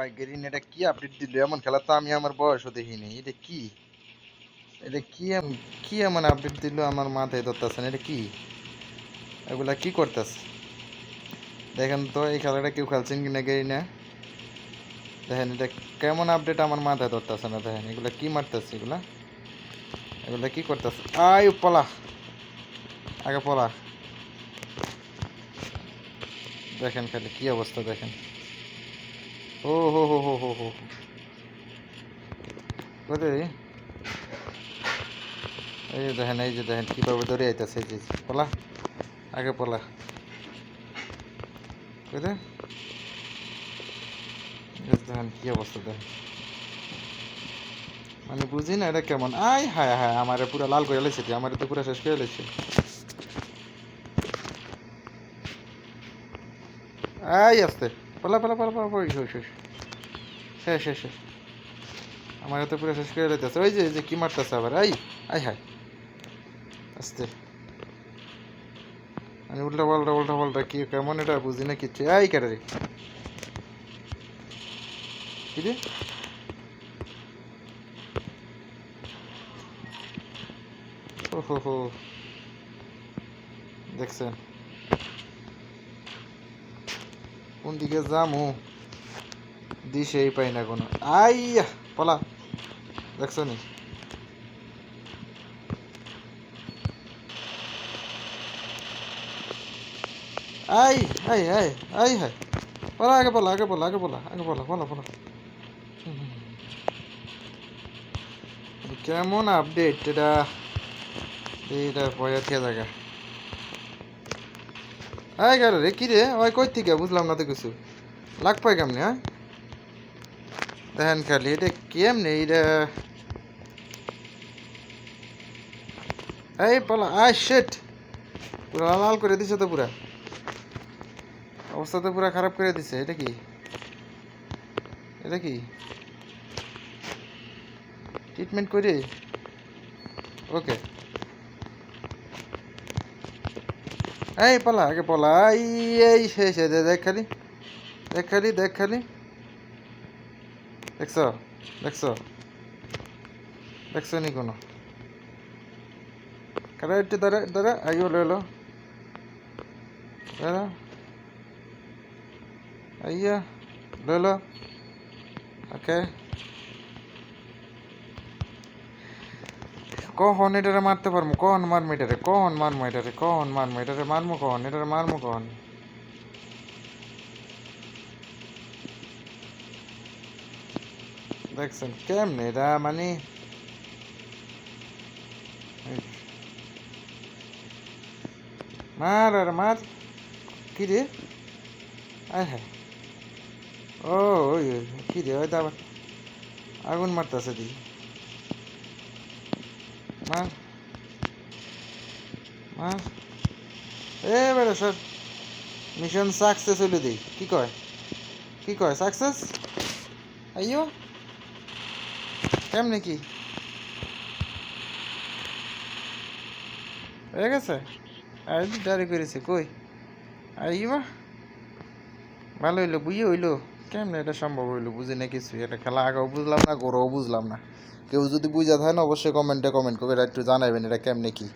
ভাই গেরিন এটা কি আপডেট দিল? এমন খেলা তো আমি আমার বয়সও দেখিনি। এটা কি? এটা কি কি এমন আপডেট দিল আমার মাথায় ধরতেছে না? এটা কি? এগুলা কি করতেছে? দেখেন তো, এই খেলাটা কেউ খেলছেন কিনা গেরিনা দেখেন, এটা কেমন আপডেট আমার মাথায় ধরতেছে না? দেখেন, এগুলা কি মারতেছে এগুলা? এগুলা কি করতেছে? আয় পলা! আগে পলা! দেখেন খালি কি অবস্থা দেখেন ও হো হো হো হো হো কোথায় এই যে দেখেন এই যে দেখেন কীভাবে ধরে আইতেছে এই যে পলা আগে পলা যে দেখেন কি অবস্থা দেখেন মানে বুঝি না এটা কেমন আয় হায় হায় আমারে পুরো লাল করে লেছে আমারে তো পুরো শেষ করে লেছে আই আসতে পালা পালা পালা পালা শেষ শেষ শেষ আমার তো পুরো শেষ করে লেতেছে ওই যে যে, কি মারতেছে আবার? আই আই, হাই। আস্তে। আমি উল্টা পাল্টা উল্টা পাল্টা, কি, কেমন এটা বুঝি না কিচ্ছু। আই কেটে রে কি রে? ও হো হো। দেখছেন? কোন দিকে যামু? দিশেই পাই না কোনো। আইয়া, পলা। দেখছ আই আই আই আই হাই পলা আগে পলা আগে পলা আগে পলা আগে পলা পলা পলা কেমন আপডেট এটা এইটা পয়া থেকে জায়গা আয় গেল রে কি রে ওই কই থেকে বুঝলাম না তো কিছু লাগ পাই কেমনে হ্যাঁ দেখেন খালি এটা কেমনে এটা এই পলা আয় শেট পুরা লাল করে দিছে তো পুরা। অবস্থা তো পুরা খারাপ করে দিছে, এটা কি? এটা কি? ট্রিটমেন্ট করে? ওকে এই পলা আগে পলা এই এই শেষ দেখ খালি। দেখ খালি দেখ খালি। দেখছ? দেখছ? দেখছ নি কোনো? কারা একটু দাঁড়া দাঁড়া আইও লো দাঁড়া আইয়া লো। ওকে। কখন এটারে মারতে পারব? কখন মারমো এটারে? কখন মারমো এটারে? কখন মারমো এটারে? মারমো কখন? এটারে মারমো কখন? দেখছেন, কেমনে এটা মানে। মার আর মার, কি রে? আয় হ্যাঁ। ও, ওই কি রে, ওই তো আবার আগুন মারতেছে দি মার মার। এ, বেটা স্যার মিশন সাকসেস হইল দেই কি কয়? কি কয়? সাকসেস আইয়ো। কেমনে কি হয়ে গেছে? আর দাঁড়ি করেছে, কই? আইবা ভালো হইল বুঝে হইল। কেমনে এটা সম্ভব হইল? বুঝি না কিছু, এটা খেলা আগেও বুঝলাম না, গরও বুঝলাম না। কেউ যদি বুঝা থাকে না, অবশ্যই কমেন্টে কমেন্ট করবে এটা একটু জানাবেন এটা কেমনে কি?